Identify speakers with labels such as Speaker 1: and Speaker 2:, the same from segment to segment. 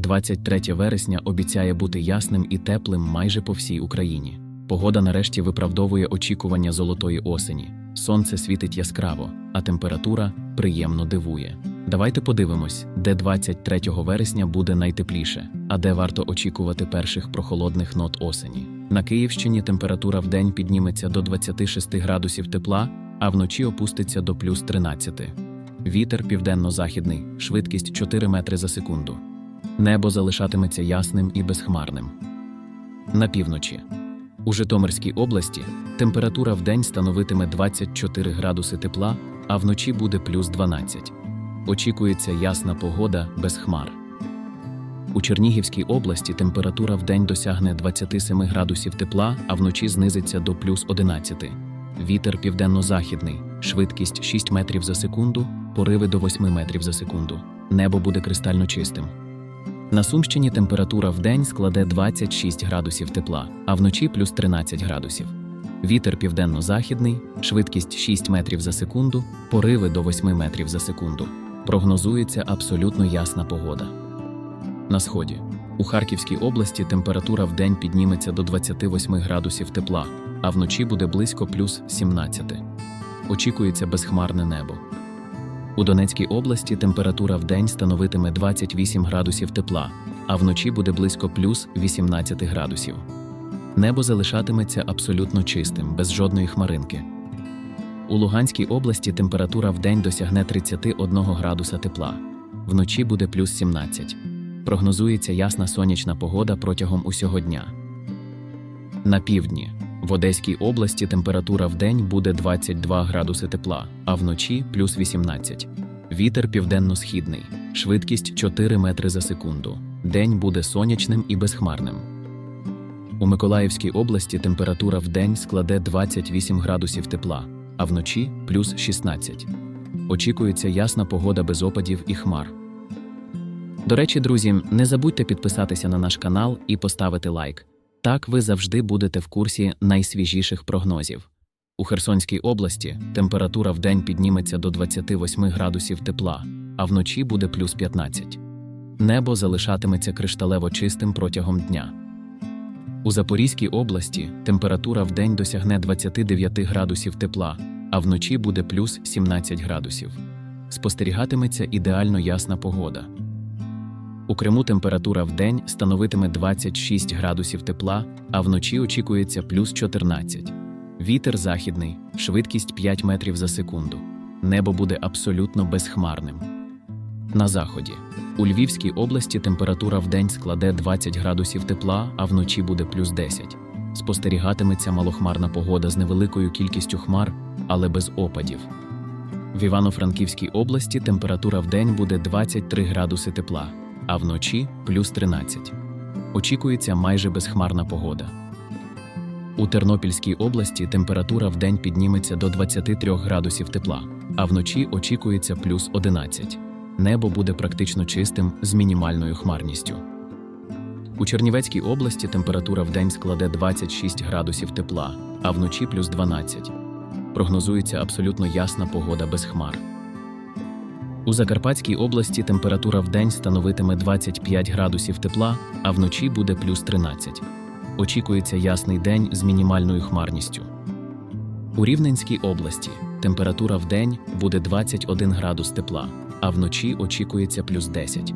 Speaker 1: 23 вересня обіцяє бути ясним і теплим майже по всій Україні. Погода нарешті виправдовує очікування золотої осені. Сонце світить яскраво, а температура приємно дивує. Давайте подивимось, де 23 вересня буде найтепліше, а де варто очікувати перших прохолодних нот осені. На Київщині температура вдень підніметься до 26 градусів тепла, а вночі опуститься до плюс 13. Вітер південно-західний, швидкість 4 метри за секунду. Небо залишатиметься ясним і безхмарним. На півночі. У Житомирській області температура вдень становитиме 24 градуси тепла, а вночі буде плюс 12. Очікується ясна погода без хмар. У Чернігівській області температура вдень досягне 27 градусів тепла, а вночі знизиться до плюс 11. Вітер південно-західний, швидкість 6 метрів за секунду, пориви до 8 метрів за секунду. Небо буде кристально чистим. На Сумщині температура вдень складе 26 градусів тепла, а вночі плюс 13 градусів. Вітер південно-західний, швидкість 6 метрів за секунду, пориви до 8 метрів за секунду. Прогнозується абсолютно ясна погода. На сході. У Харківській області температура вдень підніметься до 28 градусів тепла, а вночі буде близько плюс 17. Очікується безхмарне небо. У Донецькій області температура вдень становитиме 28 градусів тепла, а вночі буде близько плюс 18 градусів. Небо залишатиметься абсолютно чистим, без жодної хмаринки. У Луганській області температура вдень досягне 31 градуса тепла, вночі буде плюс 17. Прогнозується ясна сонячна погода протягом усього дня. На півдні. В Одеській області температура вдень буде 22 градуси тепла, а вночі плюс 18. Вітер південно-східний, швидкість 4 метри за секунду. День буде сонячним і безхмарним. У Миколаївській області температура вдень складе 28 градусів тепла, а вночі плюс 16. Очікується ясна погода без опадів і хмар. До речі, друзі, не забудьте підписатися на наш канал і поставити лайк. Так ви завжди будете в курсі найсвіжіших прогнозів. У Херсонській області температура вдень підніметься до 28 градусів тепла, а вночі буде плюс 15. Небо залишатиметься кришталево чистим протягом дня. У Запорізькій області температура вдень досягне 29 градусів тепла, а вночі буде плюс 17 градусів. Спостерігатиметься ідеально ясна погода. У Криму температура вдень становитиме 26 градусів тепла, а вночі очікується плюс 14. Вітер західний, швидкість 5 метрів за секунду. Небо буде абсолютно безхмарним. На заході. У Львівській області температура вдень складе 20 градусів тепла, а вночі буде плюс 10. Спостерігатиметься малохмарна погода з невеликою кількістю хмар, але без опадів. В Івано-Франківській області температура вдень буде 23 градуси тепла, а вночі плюс 13. Очікується майже безхмарна погода. У Тернопільській області температура вдень підніметься до 23 градусів тепла, а вночі очікується плюс 11. Небо буде практично чистим з мінімальною хмарністю. У Чернівецькій області температура вдень складе 26 градусів тепла, а вночі плюс 12. Прогнозується абсолютно ясна погода без хмар. У Закарпатській області температура вдень становитиме 25 градусів тепла, а вночі буде плюс 13. Очікується ясний день з мінімальною хмарністю. У Рівненській області температура вдень буде 21 градус тепла, а вночі очікується плюс 10.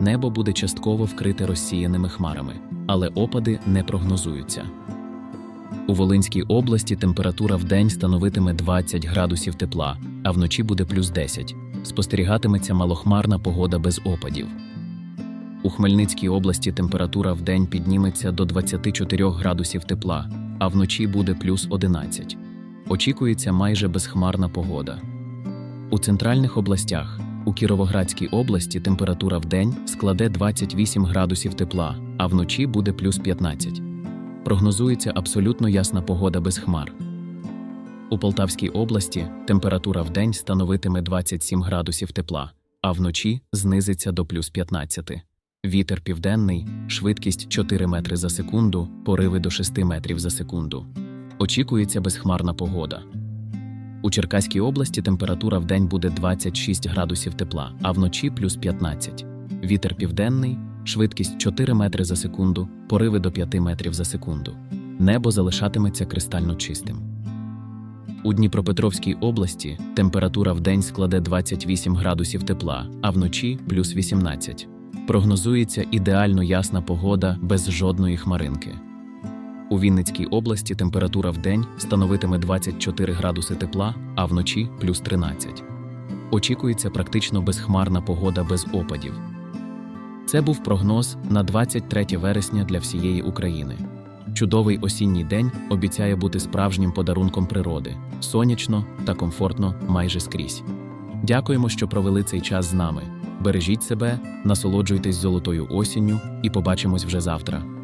Speaker 1: Небо буде частково вкрите розсіяними хмарами, але опади не прогнозуються. У Волинській області температура вдень становитиме 20 градусів тепла, а вночі буде плюс 10. Спостерігатиметься малохмарна погода без опадів. У Хмельницькій області температура вдень підніметься до 24 градусів тепла, а вночі буде плюс 11. Очікується майже безхмарна погода. У центральних областях у Кіровоградській області температура вдень складе 28 градусів тепла, а вночі буде плюс 15. Прогнозується абсолютно ясна погода без хмар. У Полтавській області температура вдень становитиме 27 градусів тепла, а вночі знизиться до плюс 15. Вітер південний, швидкість 4 метри за секунду, пориви до 6 метрів за секунду. Очікується безхмарна погода. У Черкаській області температура вдень буде 26 градусів тепла, а вночі плюс 15. Вітер південний, швидкість 4 метри за секунду, пориви до 5 метрів за секунду. Небо залишатиметься кристально чистим. У Дніпропетровській області температура в день складе 28 градусів тепла, а вночі плюс 18. Прогнозується ідеально ясна погода без жодної хмаринки. У Вінницькій області температура в день становитиме 24 градуси тепла, а вночі плюс 13. Очікується практично безхмарна погода без опадів. Це був прогноз на 23 вересня для всієї України. Чудовий осінній день обіцяє бути справжнім подарунком природи, сонячно та комфортно майже скрізь. Дякуємо, що провели цей час з нами. Бережіть себе, насолоджуйтесь золотою осінню і побачимось вже завтра.